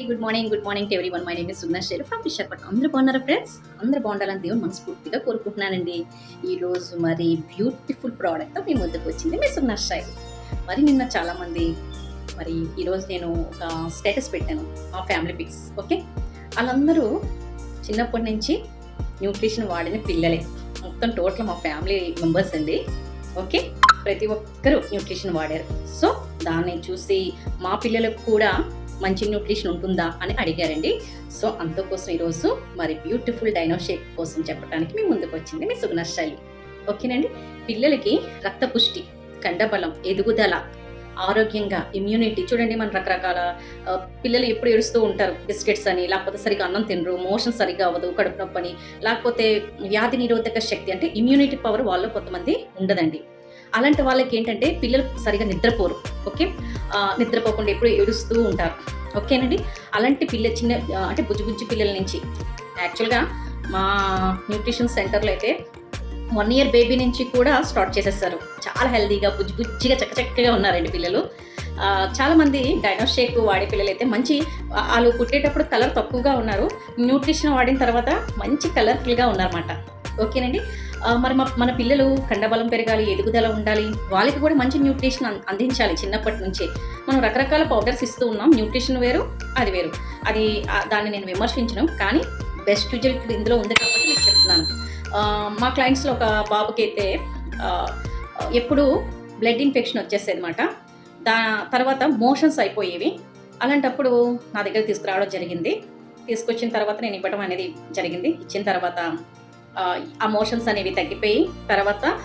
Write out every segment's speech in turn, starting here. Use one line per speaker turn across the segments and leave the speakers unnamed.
Good morning good morning to one my name is Sugna Sher from Visakhapatnam అందరూ బాగున్నారా friends అందరూ బాగుండాలని దేవుని మనస్ఫూర్తిగా కోరుకుంటున్నానండి. ఈ రోజు మరి బ్యూటిఫుల్ ప్రోడక్ట్ మీ ముందుకు వచ్చింది మీ సుగ్నా షైల్ మరి నిన్న చాలామంది మరి ఈరోజు నేను ఒక స్టేటస్ పెట్టాను మా ఫ్యామిలీ పిక్స్ ఓకే వాళ్ళందరూ చిన్నప్పటి నుంచి న్యూట్రిషన్ వాడిన పిల్లలే. మొత్తం టోటల్ మా ఫ్యామిలీ మెంబర్స్ అండి ఓకే ప్రతి ఒక్కరూ న్యూట్రిషన్ వాడారు. సో దాన్ని చూసి మా పిల్లలకు కూడా మంచి న్యూట్రిషన్ ఉంటుందా అని అడిగారండి. సో అందుకోసం ఈరోజు మరి బ్యూటిఫుల్ డైనో షేక్ కోసం చెప్పడానికి మీ ముందుకు వచ్చింది మీ సుగుణశైలి ఓకేనండి? పిల్లలకి రక్త పుష్టి కండబలం ఎదుగుదల ఆరోగ్యంగా ఇమ్యూనిటీ చూడండి మన రకరకాల పిల్లలు ఎప్పుడు ఏడుస్తూ ఉంటారు. బిస్కెట్స్ అని లేకపోతే సరిగా అన్నం తినరు మోషన్ సరిగా అవ్వదు కడుపు నొప్పి అని లేకపోతే వ్యాధి నిరోధక శక్తి అంటే ఇమ్యూనిటీ పవర్ వాళ్ళు కొంతమంది ఉండదండి. అలాంటి వాళ్ళకి ఏంటంటే పిల్లలు సరిగా నిద్రపోరు ఓకే? నిద్రపోకుండా ఎప్పుడు ఏడుస్తూ ఉంటారు ఓకేనండి? అలాంటి పిల్ల చిన్న అంటే బుజ్జి బుజ్జి పిల్లల నుంచి యాక్చువల్గా మా న్యూట్రిషన్ సెంటర్లో అయితే వన్ ఇయర్ బేబీ నుంచి కూడా స్టార్ట్ చేసేస్తారు. చాలా హెల్దీగా బుజ్జి బుజ్జిగా చక్కచక్కగా ఉన్నారండి పిల్లలు. చాలామంది చాలా షేక్ వాడే పిల్లలు అయితే మంచి వాళ్ళు పుట్టేటప్పుడు కలర్ తక్కువగా ఉన్నారు. న్యూట్రిషన్ వాడిన తర్వాత మంచి కలర్ఫుల్గా ఉన్నారన్నమాట. ఓకేనండి? మరి మా- మన పిల్లలు కండబలం పెరగాలి ఎదుగుదల ఉండాలి. వాళ్ళకి కూడా మంచి న్యూట్రిషన్ అందించాలి చిన్నప్పటి నుంచే. మనం రకరకాల పౌడర్స్ ఇస్తూ ఉన్నాం. న్యూట్రిషన్ వేరు అది వేరు. అది దాన్ని నేను విమర్శించను. కానీ బెస్ట్ రిజల్ట్ ఇందులో ఉంది కాబట్టి నేను చెప్తున్నాను. మా క్లయింట్స్లో ఒక బాబుకి అయితే ఎప్పుడు బ్లడ్ ఇన్ఫెక్షన్ వచ్చేసేది అనమాట దా తర్వాత మోషన్స్ అయిపోయేవి. అలాంటప్పుడు నా దగ్గర తీసుకురావడం జరిగింది. తీసుకొచ్చిన తర్వాత నేను ఇవ్వడం అనేది జరిగింది. ఇచ్చిన తర్వాత ఆ, మోషన్స్ అనేవి తగ్గిపోయి తర్వాత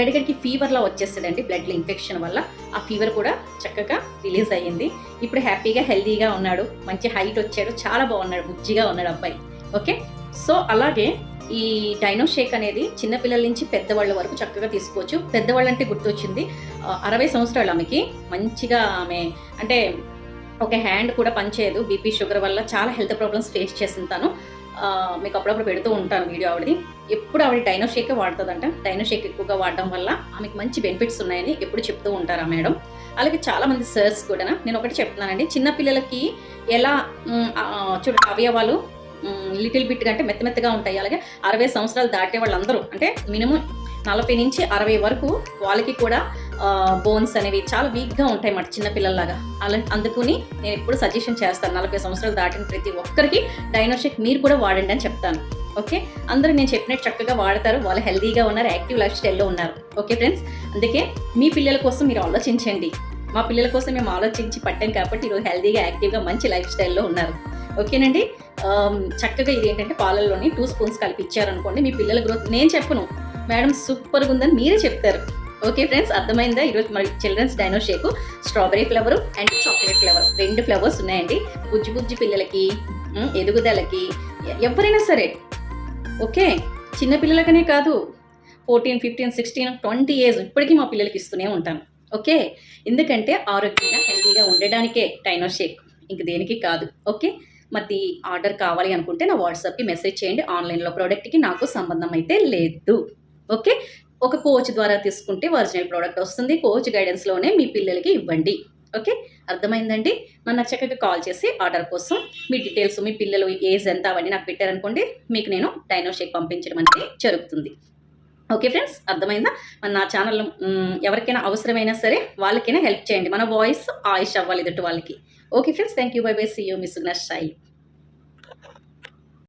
గడిగడికి ఫీవర్లా వచ్చేస్తుందండి బ్లడ్లో ఇన్ఫెక్షన్ వల్ల. ఆ ఫీవర్ కూడా చక్కగా రిలీజ్ అయ్యింది. ఇప్పుడు హ్యాపీగా హెల్తీగా ఉన్నాడు. మంచి హైట్ వచ్చాడు. చాలా బాగున్నాడు. బుజ్జిగా ఉన్నాడు అబ్బాయి. ఓకే? సో అలాగే ఈ డైనో షేక్ అనేది చిన్నపిల్లల నుంచి పెద్దవాళ్ళ వరకు చక్కగా తీసుకోవచ్చు. పెద్దవాళ్ళంటే గుర్తొచ్చింది. అరవై సంవత్సరాలు ఆమెకి. మంచిగా ఆమె అంటే ఒక హ్యాండ్ కూడా పనిచేయదు. బీపీ షుగర్ వల్ల చాలా హెల్త్ ప్రాబ్లమ్స్ ఫేస్ చేసింది తను. మీకు అప్పుడప్పుడు పెడుతూ ఉంటాను వీడియో ఆవిడది. ఎప్పుడు ఆవిడ డైనో షేక్ వాడుతుందంట. డైనో షేక్ ఎక్కువగా వాడడం వల్ల ఆమెకు మంచి బెనిఫిట్స్ ఉన్నాయని ఎప్పుడు చెప్తూ ఉంటారు ఆ మేడం. అలాగే చాలా మంది సర్స్ కూడా నేను ఒకటి చెప్తున్నానండి. చిన్నపిల్లలకి ఎలా చూడ చూడండి అవయవాలు లిటిల్ బిట్ అంటే మెత్త మెత్తగా ఉంటాయి. అలాగే అరవై సంవత్సరాలు దాటే వాళ్ళందరూ అంటే మినిమం నలభై నుంచి అరవై వరకు వాళ్ళకి కూడా బోన్స్ అనేవి చాలా వీక్గా ఉంటాయి మాట చిన్నపిల్లల్లాగా. అలా అందుకుని నేను ఎప్పుడు సజెషన్ చేస్తాను. నలభై సంవత్సరాలు దాటిన ప్రతి ఒక్కరికి డైనోషిక్ మీరు కూడా వాడండి అని చెప్తాను. ఓకే? అందరూ నేను చెప్పినట్టు చక్కగా వాడతారు. వాళ్ళు హెల్తీగా ఉన్నారు యాక్టివ్ లైఫ్ స్టైల్లో ఉన్నారు. Okay friends? అందుకే మీ పిల్లల కోసం మీరు ఆలోచించండి. మా పిల్లల కోసం మేము ఆలోచించి పట్టాం కాబట్టి ఈరోజు హెల్తీగా యాక్టివ్గా మంచి లైఫ్ స్టైల్లో ఉన్నారు. ఓకేనండి? చక్కగా ఇది ఏంటంటే పాలల్లోని టూ స్పూన్స్ కలిపి ఇచ్చారనుకోండి మీ పిల్లల గ్రోత్ నేను చెప్పను. మేడం సూపర్గా ఉందని మీరే చెప్తారు. ఓకే ఫ్రెండ్స్ అర్థమైందా? ఈరోజు మరి children's Dino shake strawberry flavour and chocolate flavour రెండు ఫ్లేవర్స్ ఉన్నాయండి. బుజ్జి బుజ్జి పిల్లలకి ఎదుగుదలకి ఎవరైనా సరే. ఓకే చిన్న పిల్లలకనే కాదు. Fourteen fifteen sixteen twenty age ఇప్పటికీ మా పిల్లలకి ఇస్తూనే ఉంటాను ఓకే ఎందుకంటే ఆరోగ్యంగా హెల్తీగా ఉండడానికే డైనో షేక్ ఇంక దేనికి కాదు. ఓకే మరి ఆర్డర్ కావాలి అనుకుంటే నా వాట్సాప్కి మెసేజ్ చేయండి. ఆన్లైన్లో ప్రోడక్ట్కి నాకు సంబంధం అయితే లేదు. ఓకే ఒక కోచ్ ద్వారా తీసుకుంటే ఒరిజినల్ ప్రోడక్ట్ వస్తుంది. కోచ్ గైడెన్స్లోనే మీ పిల్లలకి ఇవ్వండి. ఓకే? అర్థమైందండి? నన్ను చక్కగా కాల్ చేసి ఆర్డర్ కోసం మీ డీటెయిల్స్ మీ పిల్లలు ఏజ్ ఎంత అవన్నీ నాకు పెట్టారనుకోండి మీకు నేను డైనో షేక్ పంపించడం అనేది జరుగుతుంది. Okay friends? అర్థమైందా? మన నా ఛానల్ ఎవరికైనా అవసరమైనా సరే వాళ్ళకైనా హెల్ప్ చేయండి. మన వాయిస్ ఆయుష్ అవ్వాలి ఎదుటి వాళ్ళకి. Okay friends? Thank you bye bye see you miss నష్ సాయి